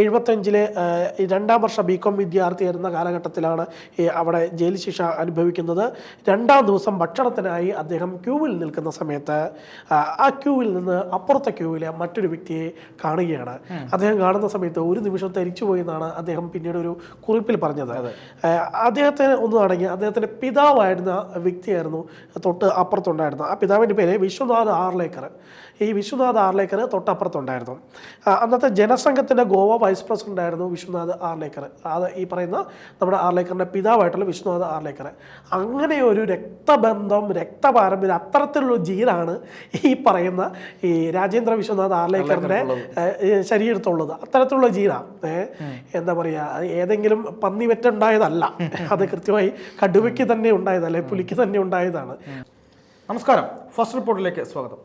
എഴുപത്തഞ്ചിലെ രണ്ടാം വർഷ B com വിദ്യാർത്ഥിയായിരുന്ന കാലഘട്ടത്തിലാണ് അവിടെ ജയിൽ ശിക്ഷ അനുഭവിക്കുന്നത്. രണ്ടാം ദിവസം ഭക്ഷണത്തിനായി അദ്ദേഹം ക്യൂവിൽ നിൽക്കുന്ന സമയത്ത് ആ, ക്യൂവിൽ നിന്ന് അപ്പുറത്തെ ക്യൂവിലെ മറ്റൊരു വ്യക്തിയെ കാണുകയാണ്. അദ്ദേഹം കാണുന്ന സമയത്ത് ഒരു നിമിഷം തരിച്ചുപോയി എന്നാണ് അദ്ദേഹം പിന്നീട് ഒരു കുറിപ്പിൽ പറഞ്ഞത്. അദ്ദേഹത്തിന് ഒന്ന് അടങ്ങി അദ്ദേഹത്തിന്റെ പിതാവായിരുന്ന വ്യക്തിയായിരുന്നു തൊട്ട് അപ്പുറത്തുണ്ടായിരുന്നത്. ആ പിതാവിന്റെ പേര് വിശ്വനാഥ് ആർലേക്കർ. ഈ വിശ്വനാഥ് ആർലേക്കർ തൊട്ടപ്പുറത്തുണ്ടായിരുന്നു. അന്നത്തെ ജനസംഘത്തിന്റെ ഗോവ വൈസ് പ്രസിഡന്റ് ആയിരുന്നു വിശ്വനാഥ് ആർലേക്കർ. അത് ഈ പറയുന്ന നമ്മുടെ ആർലേക്കറിന്റെ പിതാവായിട്ടുള്ള വിശ്വനാഥ് ആർലേക്കർ. അങ്ങനെ ഒരു രക്തബന്ധം രക്തപാരമ്പര്യം അത്തരത്തിലുള്ള ജീനാണ് ഈ പറയുന്ന ഈ രാജേന്ദ്ര വിശ്വനാഥ് ആർലേക്കറിന്റെ ശരീരത്തുള്ളത്. അത്തരത്തിലുള്ള ജീനാണ് എന്താ പറയുക ഏതെങ്കിലും പന്നി വെറ്റുണ്ടായതല്ല അത് കൃത്യമായി കടുവയ്ക്ക് തന്നെ ഉണ്ടായതല്ലേ പുലിക്ക് തന്നെ ഉണ്ടായതാണ്. നമസ്കാരം. ഫസ്റ്റ് റിപ്പോർട്ടിലേക്ക് സ്വാഗതം.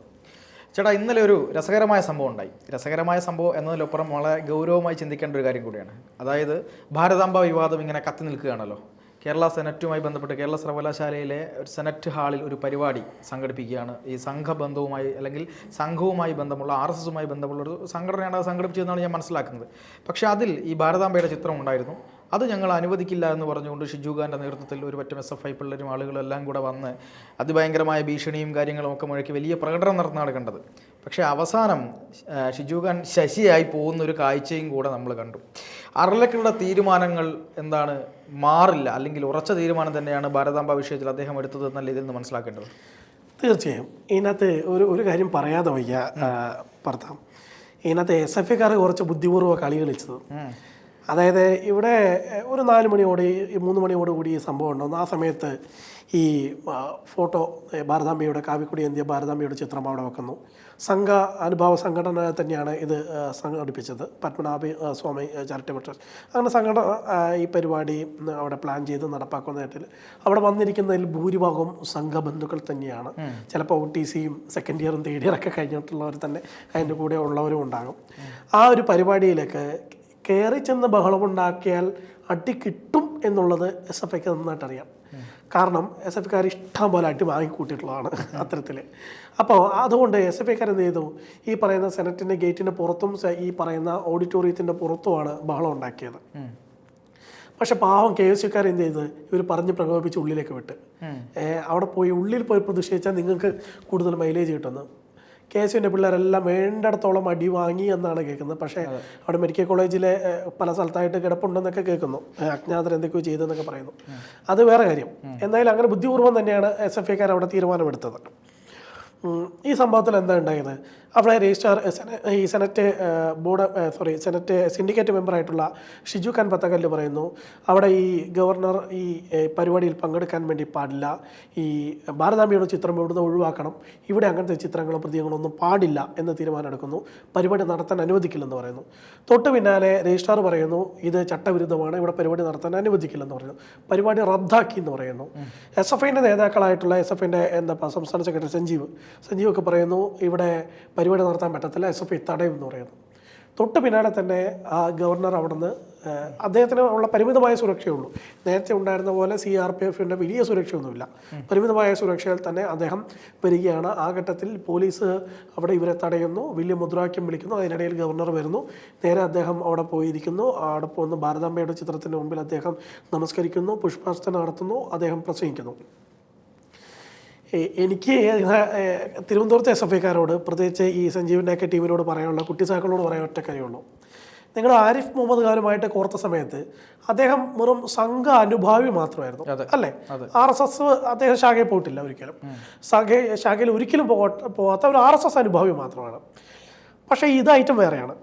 ചേട്ടാ ഇന്നലെ ഒരു രസകരമായ സംഭവം ഉണ്ടായി. രസകരമായ സംഭവം എന്നതിലപ്പുറം വളരെ ഗൗരവമായി ചിന്തിക്കേണ്ട ഒരു കാര്യം കൂടിയാണ്. അതായത് ഭാരതാംബ വിവാദം ഇങ്ങനെ കത്തി നിൽക്കുകയാണല്ലോ. കേരള സെനറ്റുമായി ബന്ധപ്പെട്ട് കേരള സർവകലാശാലയിലെ ഒരു സെനറ്റ് ഹാളിൽ ഒരു പരിപാടി സംഘടിപ്പിക്കുകയാണ്. ഈ സംഘബന്ധവുമായി അല്ലെങ്കിൽ സംഘവുമായി ബന്ധമുള്ള ആർ എസ് എസുമായി ബന്ധമുള്ള ഒരു സംഘടനയാണ് അത് സംഘടിപ്പിച്ചതെന്നാണ് ഞാൻ മനസ്സിലാക്കുന്നത്. പക്ഷേ അതിൽ ഈ ഭാരതാംബയുടെ ചിത്രം ഉണ്ടായിരുന്നു. അത് ഞങ്ങൾ അനുവദിക്കില്ല എന്ന് പറഞ്ഞുകൊണ്ട് ഷിജു ഖാന്റെ നേതൃത്വത്തിൽ ഒരു പറ്റം എസ് എഫ് ഐ പിള്ളേരും ആളുകളെല്ലാം കൂടെ വന്ന് അതിഭയങ്കരമായ ഭീഷണിയും കാര്യങ്ങളും ഒക്കെ മുഴക്കി വലിയ പ്രകടനം നടത്തുന്നതാണ് കണ്ടത്. പക്ഷേ അവസാനം ഷിജു ഖാൻ ശശിയായി പോകുന്ന ഒരു കാഴ്ചയും കൂടെ നമ്മൾ കണ്ടു. അർലക്കുള്ള തീരുമാനങ്ങൾ എന്താണ്? മാറില്ല. അല്ലെങ്കിൽ ഉറച്ച തീരുമാനം തന്നെയാണ് ഭാരതാംബ വിഷയത്തിൽ അദ്ദേഹം എടുത്തത് എന്നല്ല ഇതിൽ നിന്ന് മനസ്സിലാക്കേണ്ടത്. തീർച്ചയായും. ഇതിനകത്ത് ഒരു ഒരു കാര്യം പറയാതെ വയ്യ ആ, ഭർത്താവ്. ഇതിനകത്ത് എസ് എഫ് ഐക്കാർ കുറച്ച് ബുദ്ധിപൂർവ കളി കളിച്ചത്. അതായത് ഇവിടെ ഒരു നാല് മണിയോട് മൂന്ന് മണിയോട് കൂടി ഈ സംഭവം ഉണ്ടാകുന്നു ആ സമയത്ത് ഈ ഫോട്ടോ ഭാരതാംബയുടെ കാവിക്കുടി എന്തിയ ഭാരതാംബയുടെ ചിത്രം അവിടെ വെക്കുന്നു. സംഘ അനുഭവ സംഘടന തന്നെയാണ് ഇത് സംഘടിപ്പിച്ചത്. പത്മനാഭ സ്വാമി ചാരിറ്റബിൾ ട്രസ്റ്റ് അങ്ങനെ സംഘടന ഈ പരിപാടി അവിടെ പ്ലാൻ ചെയ്ത് നടപ്പാക്കുന്ന തരത്തിൽ. അവിടെ വന്നിരിക്കുന്നതിൽ ഭൂരിഭാഗവും സംഘബന്ധുക്കൾ തന്നെയാണ്. ചിലപ്പോൾ ഒ ടി സിയും സെക്കൻഡ് ഇയറും തേർഡ് ഇയറൊക്കെ കഴിഞ്ഞിട്ടുള്ളവർ തന്നെ അതിന്റെ കൂടെ ഉള്ളവരും ഉണ്ടാകും. ആ ഒരു പരിപാടിയിലേക്ക് കയറി ചെന്ന് ബഹളമുണ്ടാക്കിയാൽ അടി കിട്ടും എന്നുള്ളത് എസ് എഫ് ഐക്ക് നന്നായിട്ട് അറിയാം കാരണം എസ് എഫ് ഐക്കാർ ഇഷ്ടം പോലെ അടി വാങ്ങിക്കൂട്ടിയിട്ടുള്ളതാണ് അത്തരത്തിൽ അപ്പോൾ അതുകൊണ്ട് എസ് എഫ് ഐക്കാർ എന്ത് ചെയ്തു? ഈ പറയുന്ന സെനറ്റിന്റെ ഗേറ്റിന്റെ പുറത്തും ഈ പറയുന്ന ഓഡിറ്റോറിയത്തിന്റെ പുറത്തുമാണ് ബഹളം ഉണ്ടാക്കിയത്. പക്ഷെ പാവം കെ എസ് യുക്കാർ എന്ത് ചെയ്ത്? ഇവർ പറഞ്ഞ് പ്രകോപിപ്പിച്ച് ഉള്ളിലേക്ക് വിട്ട്. അവിടെ പോയി ഉള്ളിൽ പോയി പ്രതിഷേധിച്ചാൽ നിങ്ങൾക്ക് കൂടുതൽ മൈലേജ് കിട്ടുന്നു കെ എസ് യുവിന്റെ പിള്ളേരെല്ലാം വേണ്ടിടത്തോളം അടി വാങ്ങി എന്നാണ് കേൾക്കുന്നത്. പക്ഷേ അവിടെ മെഡിക്കൽ കോളേജിലെ പല സ്ഥലത്തായിട്ട് കിടപ്പുണ്ടെന്നൊക്കെ കേൾക്കുന്നു. അജ്ഞാതർ എന്തൊക്കെയോ ചെയ്തെന്നൊക്കെ പറയുന്നു. അത് വേറെ കാര്യം. എന്തായാലും അങ്ങനെ ബുദ്ധിപൂർവം തന്നെയാണ് എസ് എഫ് ഐക്കാർ അവിടെ തീരുമാനമെടുത്തത്. ഈ സംഭവത്തിൽ എന്താ ഉണ്ടായത്? അവിടെ രജിസ്ട്രാർ ഈ senate board sorry senate syndicate മെമ്പറായിട്ടുള്ള Shiju Khan പത്തകല്ല് പറയുന്നു. അവിടെ ഈ ഗവർണർ ഈ പരിപാടിയിൽ പങ്കെടുക്കാൻ വേണ്ടി പാടില്ല. ഈ ഭാരതാംബയുടെ ചിത്രം ഇവിടുന്ന് ഒഴിവാക്കണം? ഇവിടെ അങ്ങനത്തെ ചിത്രങ്ങളോ പ്രതീകങ്ങളോ ഒന്നും പാടില്ല എന്ന് തീരുമാനമെടുക്കുന്നു. പരിപാടി നടത്താൻ അനുവദിക്കില്ലെന്ന് പറയുന്നു. തൊട്ട് പിന്നാലെ രജിസ്ട്രാർ പറയുന്നു ഇത് ചട്ടവിരുദ്ധമാണ് ഇവിടെ പരിപാടി നടത്താൻ അനുവദിക്കില്ലെന്ന് പറയുന്നു. പരിപാടി റദ്ദാക്കി എന്ന് പറയുന്നു. എസ് എഫ് ഐന്റെ നേതാക്കളായിട്ടുള്ള എസ് എഫ് ഐന്റെ എന്താ സംസ്ഥാന സെക്രട്ടറി സഞ്ജീവ്. സഞ്ജീവ് ഒക്കെ പറയുന്നു ഇവിടെ പരിപാടി നടത്താൻ പറ്റത്തില്ല. എസ് എഫ് തടയും എന്ന് പറയുന്നു. തൊട്ട് പിന്നാലെ തന്നെ ആ ഗവർണർ അവിടുന്ന് അദ്ദേഹത്തിന് ഉള്ള പരിമിതമായ സുരക്ഷയുള്ളൂ നേരത്തെ ഉണ്ടായിരുന്ന പോലെ സി ആർ പി എഫിന്റെ വലിയ സുരക്ഷയൊന്നുമില്ല. പരിമിതമായ സുരക്ഷയിൽ തന്നെ അദ്ദേഹം വരികയാണ്. ആ ഘട്ടത്തിൽ പോലീസ് അവിടെ ഇവരെ തടയുന്നു. വലിയ മുദ്രാവാക്യം വിളിക്കുന്നു. അതിനിടയിൽ ഗവർണർ വരുന്നു. നേരെ അദ്ദേഹം അവിടെ പോയിരിക്കുന്നു. അവിടെ പോകുന്ന ഭാരതാംബയുടെ ചിത്രത്തിന്റെ മുമ്പിൽ അദ്ദേഹം നമസ്കരിക്കുന്നു. പുഷ്പാർച്ചന നടത്തുന്നു. അദ്ദേഹം പ്രസംഗിക്കുന്നു. എനിക്ക് തിരുവനന്തപുരത്തെ എസ് എഫ് ഐക്കാരോട് പ്രത്യേകിച്ച് ഈ സഞ്ജീവിന്റെയൊക്കെ ടീമിനോട് പറയാനുള്ള കുട്ടിസാക്കളോട് പറയാൻ ഒറ്റ കാര്യമുള്ളൂ. നിങ്ങൾ ആരിഫ് മുഹമ്മദ് ഖാനുമായിട്ട് കോർത്ത സമയത്ത് അദ്ദേഹം വെറും സംഘ അനുഭാവി മാത്രമായിരുന്നു അല്ലേ? ആർ എസ് എസ് അദ്ദേഹം ശാഖയിൽ പോയിട്ടില്ല ഒരിക്കലും. ശാഖ ശാഖയിൽ ഒരിക്കലും പോകാത്ത ഒരു ആർ എസ് എസ് അനുഭാവി മാത്രമാണ്. പക്ഷേ ഇത് ഐറ്റം വേറെയാണ്.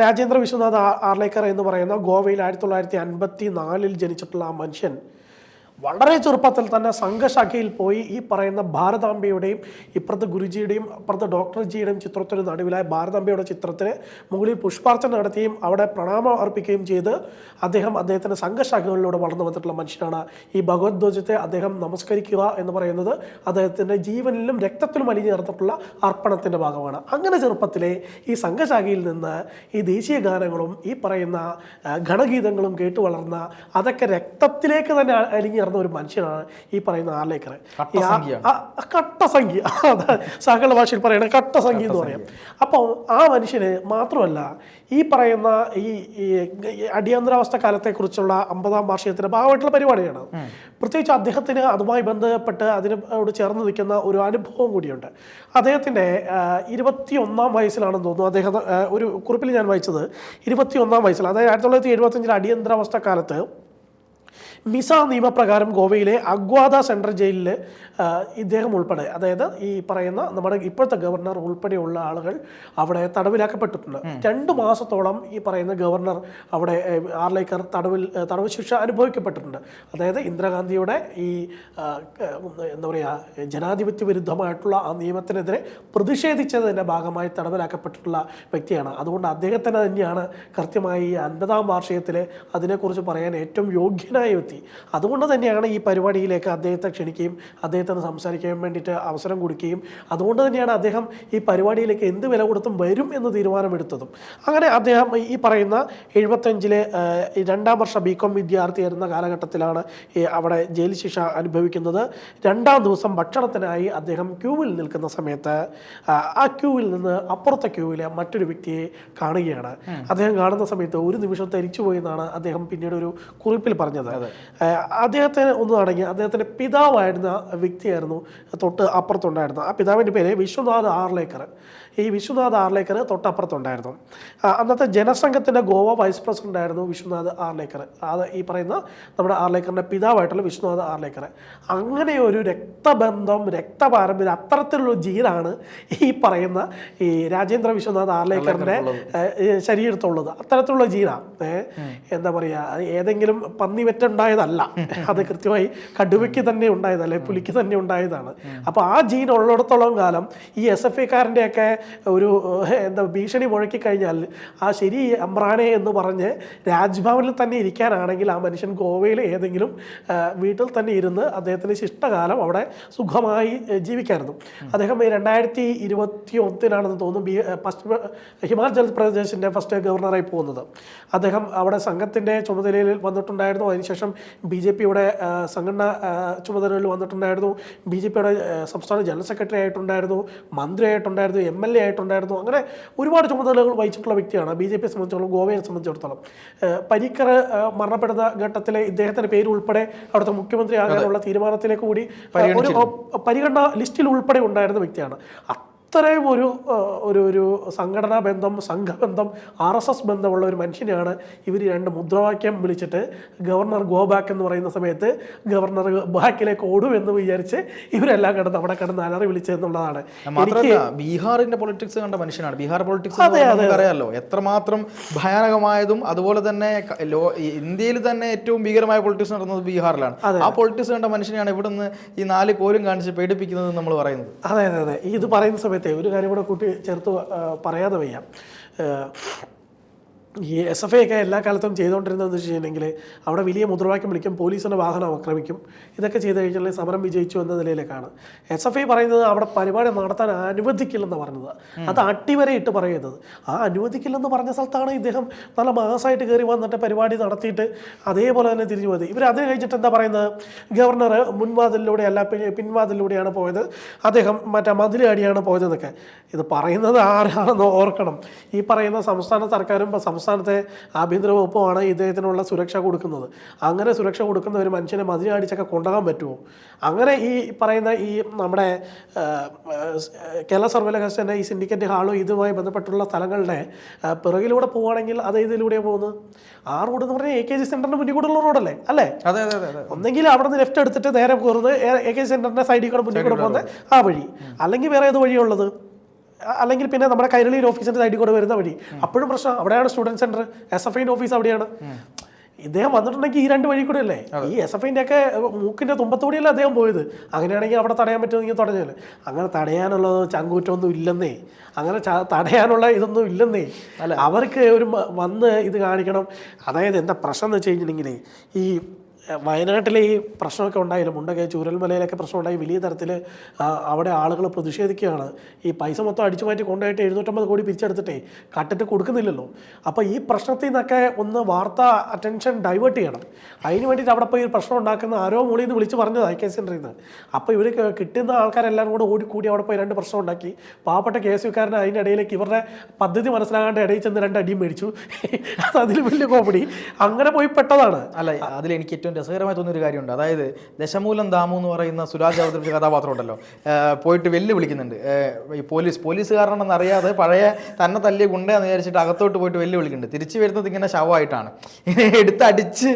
രാജേന്ദ്ര വിശ്വനാഥ് ആർലേക്കർ എന്ന് പറയുന്ന ഗോവയിൽ ആയിരത്തി തൊള്ളായിരത്തി അൻപത്തി നാലിൽ ജനിച്ചിട്ടുള്ള ആ മനുഷ്യൻ വളരെ ചെറുപ്പത്തിൽ തന്നെ സംഘശാഖയിൽ പോയി ഈ പറയുന്ന ഭാരതാംബയുടെയും ഇപ്പുറത്ത് ഗുരുജിയുടെയും അപ്പുറത്തെ ഡോക്ടർജിയുടെയും ചിത്രത്തിന് നടുവിലായ ഭാരതാംബയുടെ ചിത്രത്തിന് മുകളിൽ പുഷ്പാർച്ചന നടത്തുകയും അവിടെ പ്രണാമം അർപ്പിക്കുകയും ചെയ്ത് അദ്ദേഹം അദ്ദേഹത്തിന്റെ സംഘശാഖകളിലൂടെ വളർന്നു വന്നിട്ടുള്ള മനുഷ്യനാണ്. ഈ ഭഗവത്ധ്വജത്തെ അദ്ദേഹം നമസ്കരിക്കുക എന്ന് പറയുന്നത് അദ്ദേഹത്തിന്റെ ജീവനിലും രക്തത്തിലും അലിഞ്ഞു ചേർത്തിട്ടുള്ള അർപ്പണത്തിന്റെ ഭാഗമാണ്. അങ്ങനെ ചെറുപ്പത്തിലെ ഈ സംഘശാഖയിൽ നിന്ന് ഈ ദേശീയ ഗാനങ്ങളും ഈ പറയുന്ന ഗണഗീതങ്ങളും കേട്ടു വളർന്ന അതൊക്കെ രക്തത്തിലേക്ക് തന്നെ അലിഞ്ഞു ചേർന്ന ഒരു മനുഷ്യനാണ് ഈ പറയുന്ന ആർലേക്കർ കട്ടസംഖ്യ സകല ഭാഷയിൽ പറയണ കട്ടസംഖ്യ എന്ന് പറയാം. അപ്പോൾ ആ മനുഷ്യന് മാത്രമല്ല ഈ പറയുന്ന ഈ അടിയന്തരാവസ്ഥ കാലത്തെക്കുറിച്ചുള്ള അമ്പതാം വാർഷികത്തിന്റെ ഭാഗമായിട്ടുള്ള പരിപാടിയാണ്. പ്രത്യേകിച്ച് അദ്ദേഹത്തിന് അതുമായി ബന്ധപ്പെട്ട് അതിനോട് ചേർന്ന് നിൽക്കുന്ന ഒരു അനുഭവം കൂടിയുണ്ട്. അദ്ദേഹത്തിന്റെ ഇരുപത്തി ഒന്നാം വയസ്സിലാണെന്ന് തോന്നുന്നു. അദ്ദേഹം ഒരു കുറിപ്പിൽ ഞാൻ വായിച്ചത് ഇരുപത്തി ഒന്നാം വയസ്സിൽ. അതായത് ആയിരത്തി തൊള്ളായിരത്തി എഴുപത്തഞ്ചിൽ അടിയന്തരാവസ്ഥ കാലത്ത് മിസ നിയമപ്രകാരം ഗോവയിലെ അഗ്വാദ സെൻട്രൽ ജയിലിൽ ഇദ്ദേഹം ഉൾപ്പെടെ. അതായത് ഈ പറയുന്ന നമ്മുടെ ഇപ്പോഴത്തെ ഗവർണർ ഉൾപ്പെടെയുള്ള ആളുകൾ അവിടെ തടവിലാക്കപ്പെട്ടിട്ടുണ്ട്. രണ്ട് മാസത്തോളം ഈ പറയുന്ന ഗവർണർ അവിടെ ആർലേക്കർ തടവിൽ തടവ് ശിക്ഷ അനുഭവിക്കപ്പെട്ടിട്ടുണ്ട്. അതായത് ഇന്ദിരാഗാന്ധിയുടെ ഈ എന്താ പറയുക ജനാധിപത്യ വിരുദ്ധമായിട്ടുള്ള ആ നിയമത്തിനെതിരെ പ്രതിഷേധിച്ചതിന്റെ ഭാഗമായി തടവിലാക്കപ്പെട്ടിട്ടുള്ള വ്യക്തിയാണ്. അതുകൊണ്ട് അദ്ദേഹത്തിന് തന്നെയാണ് കൃത്യമായി ഈ അൻപതാം വാർഷികത്തിൽ അതിനെക്കുറിച്ച് പറയാൻ ഏറ്റവും യോഗ്യനായ വ്യക്തി അതുകൊണ്ട് തന്നെയാണ് ഈ പരിപാടിയിലേക്ക് അദ്ദേഹത്തെ ക്ഷണിക്കുകയും അദ്ദേഹത്തിന് സംസാരിക്കാൻ വേണ്ടിയിട്ട് അവസരം കൊടുക്കുകയും അതുകൊണ്ട് തന്നെയാണ് അദ്ദേഹം ഈ പരിപാടിയിലേക്ക് എന്ത് വില കൊടുത്തും വരും എന്ന് തീരുമാനമെടുത്തതും. അങ്ങനെ അദ്ദേഹം ഈ പറയുന്ന എഴുപത്തഞ്ചിലെ രണ്ടാം വർഷ ബി കോം വിദ്യാർത്ഥിയായിരുന്ന കാലഘട്ടത്തിലാണ് ഈ അവിടെ ജയിൽ ശിക്ഷ അനുഭവിക്കുന്നത്. രണ്ടാം ദിവസം ഭക്ഷണത്തിനായി അദ്ദേഹം ക്യൂവിൽ നിൽക്കുന്ന സമയത്ത് ആ, ക്യൂവിൽ നിന്ന് അപ്പുറത്തെ ക്യൂവിലെ മറ്റൊരു വ്യക്തിയെ കാണുകയാണ്. അദ്ദേഹം കാണുന്ന സമയത്ത് ഒരു നിമിഷം തരിച്ചുപോയി എന്നാണ് അദ്ദേഹം പിന്നീട് ഒരു കുറിപ്പിൽ പറഞ്ഞത്. അദ്ദേഹത്തിന് ഒന്ന് തുടങ്ങി അദ്ദേഹത്തിന്റെ പിതാവായിരുന്ന വ്യക്തിയായിരുന്നു തൊട്ട് അപ്പുറത്തുണ്ടായിരുന്നത് ആ പിതാവിന്റെ പേര് വിശ്വനാഥ് ആർലേക്കർ. ഈ വിശ്വനാഥ് ആർലേക്കർ തൊട്ടപ്പുറത്തുണ്ടായിരുന്നു. അന്നത്തെ ജനസംഘത്തിന്റെ ഗോവ വൈസ് പ്രസിഡന്റ് ആയിരുന്നു വിശ്വനാഥ് ആർലേക്കർ. അത് ഈ പറയുന്ന നമ്മുടെ ആർലേക്കറിന്റെ പിതാവായിട്ടുള്ള വിശ്വനാഥ് ആർലേക്കർ. അങ്ങനെ ഒരു രക്തബന്ധം രക്തപാരമ്പര്യം അത്തരത്തിലുള്ള ജീനാണ് ഈ പറയുന്ന ഈ രാജേന്ദ്ര വിശ്വനാഥ് ആർലേക്കറിന്റെ ശരീരത്തുള്ളത്. അത്തരത്തിലുള്ള ജീനാണ് എന്താ പറയുക ഏതെങ്കിലും പന്നി വെറ്റുണ്ടായതല്ല അത് കൃത്യമായി കടുവയ്ക്ക് തന്നെ ഉണ്ടായതല്ല പുലിക്ക് തന്നെ ഉണ്ടായതാണ്. അപ്പോൾ ആ ജീൻ ഉള്ളിടത്തോളം കാലം ഈ എസ് എഫ് ഐക്കാരന്റെയൊക്കെ ഒരു എന്താ ഭീഷണി മുഴക്കി കഴിഞ്ഞാൽ ആ ശരി അമ്രാനെ എന്ന് പറഞ്ഞ് രാജ്ഭവനിൽ തന്നെ ഇരിക്കാനാണെങ്കിൽ ആ മനുഷ്യൻ ഗോവയിലെ ഏതെങ്കിലും വീട്ടിൽ തന്നെ ഇരുന്ന് അദ്ദേഹത്തിന് ശിഷ്ടകാലം അവിടെ സുഖമായി ജീവിക്കായിരുന്നു. അദ്ദേഹം രണ്ടായിരത്തി ഇരുപത്തി ഒന്നിനാണെന്ന് തോന്നുന്നു ബി ഫസ്റ്റ് ഹിമാചൽ പ്രദേശിന്റെ ഫസ്റ്റ് ഗവർണറായി പോകുന്നത്. അദ്ദേഹം അവിടെ സംഘത്തിന്റെ ചുമതലയിൽ വന്നിട്ടുണ്ടായിരുന്നു. അതിനുശേഷം ബി ജെ പിയുടെ സംഘടനാ ചുമതലകളിൽ വന്നിട്ടുണ്ടായിരുന്നു. ബി ജെ പിയുടെ സംസ്ഥാന ജനറൽ സെക്രട്ടറി ആയിട്ടുണ്ടായിരുന്നു മന്ത്രിയായിട്ടുണ്ടായിരുന്നു എം എൽ എ ആയിട്ടുണ്ടായിരുന്നു. അങ്ങനെ ഒരുപാട് ചുമതലകൾ വഹിച്ചിട്ടുള്ള വ്യക്തിയാണ് ബി ജെ പിയെ സംബന്ധിച്ചിടത്തോളം ഗോവയെ സംബന്ധിച്ചിടത്തോളം. ഏഹ്, പരീക്കർ മരണപ്പെടുന്ന ഘട്ടത്തിലെ ഇദ്ദേഹത്തിന്റെ പേര് ഉൾപ്പെടെ അവിടുത്തെ മുഖ്യമന്ത്രി ആകാനുള്ള തീരുമാനത്തിലേക്ക് കൂടി ഒരു പരിഗണന ലിസ്റ്റിൽ ഉൾപ്പെടെ ഉണ്ടായിരുന്ന വ്യക്തിയാണ്. അത്രയും ഒരു ഒരു ഒരു സംഘടനാ ബന്ധം സംഘബന്ധം ആർ എസ് എസ് ബന്ധമുള്ള ഒരു മനുഷ്യനെയാണ് ഇവർ രണ്ട് മുദ്രാവാക്യം വിളിച്ചിട്ട് ഗവർണർ ഗോ ബാക്ക് എന്ന് പറയുന്ന സമയത്ത് ഗവർണർ ബാക്കിലേക്ക് ഓടും എന്ന് വിചാരിച്ച് ഇവരെല്ലാം കിടന്ന് അവിടെ കിടന്ന് അലറി വിളിച്ചതെന്നുള്ളതാണ് ബീഹാറിന്റെ പൊളിറ്റിക്സ് കണ്ട മനുഷ്യനാണ്. ബീഹാർ പൊളിറ്റിക്സ് നമുക്കറിയാലോ എത്രമാത്രം ഭയാനകമായതും അതുപോലെ തന്നെ ഇന്ത്യയിൽ തന്നെ ഏറ്റവും ഭീകരമായ പൊളിറ്റിക്സ് നടന്നത് ബീഹാറിലാണ്. ആ പൊളിറ്റിക്സ് കണ്ട മനുഷ്യനെയാണ് ഇവിടുന്ന് ഈ നാല് കോലും കാണിച്ച് പേടിപ്പിക്കുന്നത് നമ്മൾ പറയുന്നത്. അതെ അതെ അതെ. ഇത് പറയുന്ന സമയത്ത് ഒരു കാര്യം കൂടെ കൂട്ടി ചേർത്ത് പറയാതെ വയ്യ. ഈ എസ് എഫ് ഐ ഒക്കെ എല്ലാ കാലത്തും ചെയ്തുകൊണ്ടിരുന്നതെന്ന് വെച്ച് കഴിഞ്ഞിട്ടുണ്ടെങ്കിൽ അവിടെ വലിയ മുദ്രാവാക്യം വിളിക്കും പോലീസിന്റെ വാഹനം ആക്രമിക്കും. ഇതൊക്കെ ചെയ്ത് കഴിഞ്ഞാൽ സമരം വിജയിച്ചു എന്ന നിലയിലേക്കാണ്. എസ് എഫ് ഐ പറയുന്നത് അവിടെ പരിപാടി നടത്താൻ അനുവദിക്കില്ലെന്ന് പറഞ്ഞത്. അത് അട്ടിവരയിട്ട് പറയുന്നത്. ആ അനുവദിക്കില്ലെന്ന് പറഞ്ഞ സ്ഥലത്താണ് ഇദ്ദേഹം നല്ല മാസമായിട്ട് കയറി വന്നിട്ട് പരിപാടി നടത്തിയിട്ട് അതേപോലെ തന്നെ തിരിഞ്ഞു പോയത്. ഇവർ അത് കഴിഞ്ഞിട്ട് എന്താ പറയുന്നത്? ഗവർണർ മുൻവാതിലൂടെ അല്ല പിൻ- പിൻവാതിലൂടെയാണ് പോയത്. അദ്ദേഹം മറ്റേ മതിലടിയാണ് പോയതെന്നൊക്കെ. ഇത് പറയുന്നത് ആരാണെന്ന് ഓർക്കണം. ഈ പറയുന്ന സംസ്ഥാന സർക്കാരും സംസ്ഥാനത്തെ ആഭ്യന്തര വകുപ്പുമാണ് ഇദ്ദേഹത്തിനുള്ള സുരക്ഷ കൊടുക്കുന്നത്. അങ്ങനെ സുരക്ഷ കൊടുക്കുന്ന ഒരു മനുഷ്യനെ മതിലടിച്ചൊക്കെ കൊണ്ടുപോകാൻ പറ്റുമോ? അങ്ങനെ ഈ പറയുന്ന ഈ നമ്മുടെ കേരള സർവകലാശാല ഈ സിൻഡിക്കേറ്റ് ഹാളും ഇതുമായി ബന്ധപ്പെട്ടുള്ള സ്ഥലങ്ങളുടെ പിറകിലൂടെ പോവുകയാണെങ്കിൽ അത് ഇതിലൂടെ പോകുന്നത്? ആ റോഡ് എന്ന് പറഞ്ഞാൽ എ കെ ജി സെന്ററിന്റെ മുന്നിൽ കൂടെയുള്ള റോഡല്ലേ അല്ലേ? അതെ അതെ ഒന്നെങ്കിൽ അവിടെ നിന്ന് ലെഫ്റ്റ് എടുത്തിട്ട് നേരെ കയറുന്നത് എ കെ ജി സെന്ററിന്റെ സൈഡിൽ കൂടെ മുന്നിൽ കൂടെ പോകുന്നത് ആ വഴി. അല്ലെങ്കിൽ വേറെ ഏത് വഴിയുള്ളത് അല്ലെങ്കിൽ പിന്നെ നമ്മുടെ കൈരളിയിൽ ഓഫീസിന്റെ സൈഡിൽ കൂടെ വരുന്ന വഴി. അപ്പോഴും പ്രശ്നം അവിടെയാണ് സ്റ്റുഡന്റ് സെന്റർ. എസ് എഫ് ഐന്റെ ഓഫീസ് അവിടെയാണ്. ഇദ്ദേഹം വന്നിട്ടുണ്ടെങ്കിൽ ഈ രണ്ട് വഴി കൂടെ അല്ലേ? ഈ എസ് എഫ് ഐന്റെ ഒക്കെ മൂക്കിന്റെ തുമ്പത്തോടെയല്ലേ അദ്ദേഹം പോയത്? അങ്ങനെയാണെങ്കിൽ അവിടെ തടയാൻ പറ്റുമെങ്കിൽ തുടങ്ങിയത് അങ്ങനെ തടയാനുള്ളത് ചങ്കൂറ്റമൊന്നും ഇല്ലെന്നേ. അങ്ങനെ തടയാനുള്ള ഇതൊന്നും ഇല്ലെന്നേ. അല്ല. അവർക്ക് ഒരു വന്ന് ഇത് കാണിക്കണം. അതായത് എന്താ പ്രശ്നം എന്ന് വെച്ച് കഴിഞ്ഞിട്ടുണ്ടെങ്കിൽ ഈ വയനാട്ടിലെ ഈ പ്രശ്നമൊക്കെ ഉണ്ടായാലും മുണ്ടകെ ചൂരൽമലയിലൊക്കെ പ്രശ്നമുണ്ടായി വലിയ തരത്തിൽ അവിടെ ആളുകൾ പ്രതിഷേധിക്കുകയാണ്. ഈ പൈസ മൊത്തം അടിച്ചു മാറ്റി കൊണ്ടുപോയിട്ട് എഴുന്നൂറ്റമ്പത് കോടി പിരിച്ചെടുത്തിട്ടേ കട്ടിട്ട് കൊടുക്കുന്നില്ലല്ലോ. അപ്പോൾ ഈ പ്രശ്നത്തിൽ നിന്നൊക്കെ ഒന്ന് വാർത്ത അറ്റൻഷൻ ഡൈവേർട്ട് ചെയ്യണം. അതിന് വേണ്ടിയിട്ട് അവിടെ പോയി പ്രശ്നം ഉണ്ടാക്കുന്ന ആരോ മോളിൽ നിന്ന് വിളിച്ച് പറഞ്ഞത് ഐ കെ സെന്ററിൽ നിന്ന് അപ്പോൾ ഇവർ കിട്ടുന്ന ആൾക്കാരെല്ലാം കൂടെ ഓടിക്കൂടി അവിടെ പോയി രണ്ട് പ്രശ്നം ഉണ്ടാക്കി. പാവപ്പെട്ട കെ എസ് യുക്കാരൻ അതിന്റെ ഇടയിലേക്ക് ഇവരുടെ പദ്ധതി മനസ്സിലാകാണ്ട് ഇടയിൽ ചെന്ന് രണ്ട് അടിയും മേടിച്ചു. അത് അതിൽ വലിയ കോമഡി. അങ്ങനെ പോയി പെട്ടതാണ്. അല്ല അതിൽ എനിക്ക് ഏറ്റവും രസകരമായി തോന്നിയൊരു കാര്യമുണ്ട്. അതായത് ദശമൂലം ദാമു എന്ന് പറയുന്ന സുരാജ് അവതരിപ്പിച്ച കഥാപാത്രം ഉണ്ടല്ലോ. പോയിട്ട് വെല്ലു വിളിക്കുന്നുണ്ട് ഈ പോലീസ് പോലീസുകാരനാണെന്ന് അറിയാതെ പഴയ തന്നെ തല്ലിയ ഗുണ്ടയെന്ന് വിചാരിച്ചിട്ട് അകത്തോട്ട് പോയിട്ട് വെല്ലു വിളിക്കുന്നുണ്ട് തിരിച്ചു വരുന്നത് ഇങ്ങനെ ശവമായിട്ടാണ്. എടുത്ത് അടിച്ച്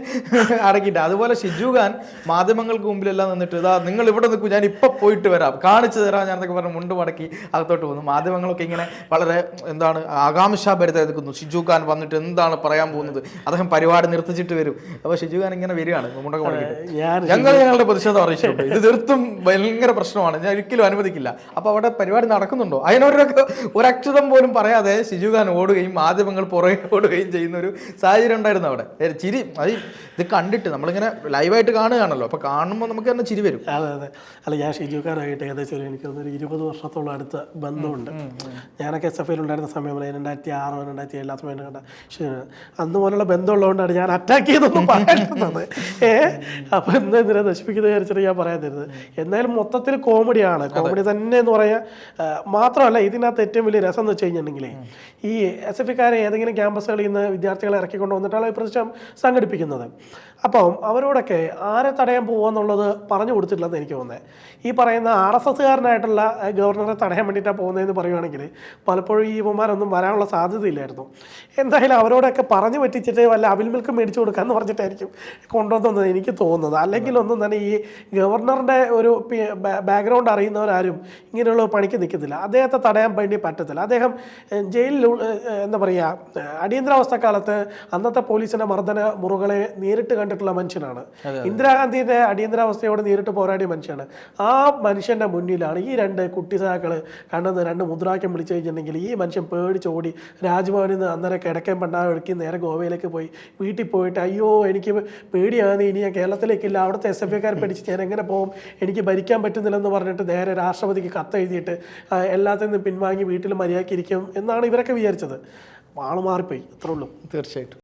അടക്കിയിട്ട്. അതുപോലെ ഷിജു ഖാൻ മാധ്യമങ്ങൾക്ക് മുമ്പിലെല്ലാം നിന്നിട്ട് ഇതാ നിങ്ങൾ ഇവിടെ നിൽക്കൂ. ഞാൻ ഇപ്പം പോയിട്ട് വരാം. കാണിച്ചു തരാം. ഞാൻ എന്നൊക്കെ പറഞ്ഞ് മുണ്ട് മടക്കി അകത്തോട്ട് പോകുന്നു. മാധ്യമങ്ങളൊക്കെ ഇങ്ങനെ വളരെ എന്താണ് ആകാംക്ഷാഭരിതമായി നിൽക്കുന്നു. ഷിജു ഖാൻ വന്നിട്ട് എന്താണ് പറയാൻ പോകുന്നത്? അദ്ദേഹം പരിപാടി നിർത്തിച്ചിട്ട് വരും. അപ്പോൾ ഷിജു ഖാൻ ഇങ്ങനെ വരികയാണ്. മുണ്ടൊക്കെ മടക്കിയിട്ട്. ഞങ്ങൾ ഞങ്ങളുടെ പ്രതിഷേധം അറിയിച്ചിട്ടുണ്ട്. ഇത് തീർത്തും ഭയങ്കര പ്രശ്നമാണ്. ഞാൻ ഒരിക്കലും അനുവദിക്കില്ല. അപ്പൊ അവിടെ പരിപാടി നടക്കുന്നുണ്ടോ? അതിനോരൊക്കെ ഒരക്ഷരം പോലും പറയാതെ ഷിജു ഖാൻ ഓടുകയും മാധ്യമങ്ങൾ പുറകെ ഓടുകയും ചെയ്യുന്ന ഒരു സാഹചര്യം ഉണ്ടായിരുന്നു അവിടെ. ചിരി അത് ഇത് കണ്ടിട്ട് നമ്മളിങ്ങനെ ലൈവായിട്ട് കാണുകയാണല്ലോ. അപ്പൊ കാണുമ്പോൾ നമുക്ക് തന്നെ ചിരി വരും. അതെ അതെ. അല്ല ഞാൻ ഷിജുക്കാരായിട്ട് ഏകദേശം ഒരു എനിക്ക് ഒരു ഇരുപത് വർഷത്തോളം അടുത്ത ബന്ധമുണ്ട്. ഞാനൊക്കെ എസ് എഫ് ഉണ്ടായിരുന്ന സമയം രണ്ടായിരത്തി ആറോ രണ്ടായിരത്തി ഏഴ് ആ സമയം കണ്ട പക്ഷേ അന്ന് പോലുള്ള ബന്ധമുള്ളതുകൊണ്ടാണ് ഞാൻ അറ്റാക്ക് ചെയ്തൊന്നും പറയുന്നത് അപ്പോൾ എന്താ എന്തിനാ നശിപ്പിക്കുന്ന വിചാരിച്ചിട്ട് ഞാൻ പറയാൻ തരുന്നത്. എന്നാലും മൊത്തത്തിൽ കോമഡിയാണ്. കോമഡി തന്നെ എന്ന് പറയാൻ മാത്രമല്ല ഇതിനകത്ത് ഏറ്റവും വലിയ രസം എന്ന് വെച്ച് കഴിഞ്ഞിട്ടുണ്ടെങ്കിലേ ഈ എസ് എഫ് ഇക്കാരെ ഏതെങ്കിലും ക്യാമ്പസുകളിൽ നിന്ന് വിദ്യാർത്ഥികളെ ഇറക്കിക്കൊണ്ട് വന്നിട്ടാണ് ഈ പ്രതിഷേധം സംഘടിപ്പിക്കുന്നത്. അപ്പം അവരോടൊക്കെ ആരെ തടയാൻ പോകുമെന്നുള്ളത് പറഞ്ഞു കൊടുത്തിട്ടില്ലെന്ന് എനിക്ക് തോന്നുന്നത്. ഈ പറയുന്ന ആർ എസ് എസ്സുകാരനായിട്ടുള്ള ഗവർണറെ തടയാൻ വേണ്ടിയിട്ടാണ് പോകുന്നതെന്ന് പറയുവാണെങ്കിൽ പലപ്പോഴും ഈ ഇവന്മാരൊന്നും വരാനുള്ള സാധ്യതയില്ലായിരുന്നു. എന്തായാലും അവരോടൊക്കെ പറഞ്ഞു പറ്റിച്ചിട്ട് വല്ല അവിൽ മിൽക്ക് മേടിച്ചു കൊടുക്കാന്ന് പറഞ്ഞിട്ടായിരിക്കും കൊണ്ടുവന്നത് എനിക്ക് തോന്നുന്നത്. അല്ലെങ്കിൽ ഒന്നും തന്നെ ഈ ഗവർണറുടെ ഒരു ബാക്ക്ഗ്രൗണ്ട് അറിയുന്നവരാരും ഇങ്ങനെയുള്ള പണിക്ക് നിൽക്കത്തില്ല. അദ്ദേഹത്തെ തടയാൻ വേണ്ടി പറ്റത്തില്ല. അദ്ദേഹം ജയിലിൽ എന്താ പറയുക അടിയന്തരാവസ്ഥ കാലത്ത് അന്നത്തെ പോലീസിന്റെ മർദ്ദന മുറുകളെ നേരിട്ട് കണ്ടിട്ടുള്ള മനുഷ്യനാണ്. ഇന്ദിരാഗാന്ധിയുടെ അടിയന്തരാവസ്ഥയോട് നേരിട്ട് പോരാടിയ മനുഷ്യനാണ്. ആ മനുഷ്യന്റെ മുന്നിലാണ് ഈ രണ്ട് കുട്ടിസാക്കൾ കണ്ടെന്ന് രണ്ട് മുദ്രാക്കം വിളിച്ചു കഴിഞ്ഞിട്ടുണ്ടെങ്കിൽ ഈ മനുഷ്യൻ പേടിച്ചോടി രാജ്ഭവനിൽ നിന്ന് അന്നേരം കിടക്കൻ പണ്ടാക്കി നേരെ ഗോവയിലേക്ക് പോയി വീട്ടിൽ പോയിട്ട് അയ്യോ എനിക്ക് പേടിയാണ് ഇനി ഞാൻ കേരളത്തിലേക്കില്ല അവിടുത്തെ എസ് എഫ് ഐക്കാർ പിടിച്ച് ഞാൻ എങ്ങനെ പോകും എനിക്ക് ഭരിക്കാൻ പറ്റുന്നില്ലെന്ന് പറഞ്ഞിട്ട് നേരെ രാഷ്ട്രപതിക്ക് കത്തെഴുതിയിട്ട് എല്ലാത്തിൽ നിന്നും പിൻവാങ്ങി വീട്ടിൽ മര്യാദക്കിരിക്കും എന്നാണ് ഇവരൊക്കെ വിചാരിച്ചത്. ആൾ മാറിപ്പോയി അത്രേ ഉള്ളൂ. തീർച്ചയായിട്ടും.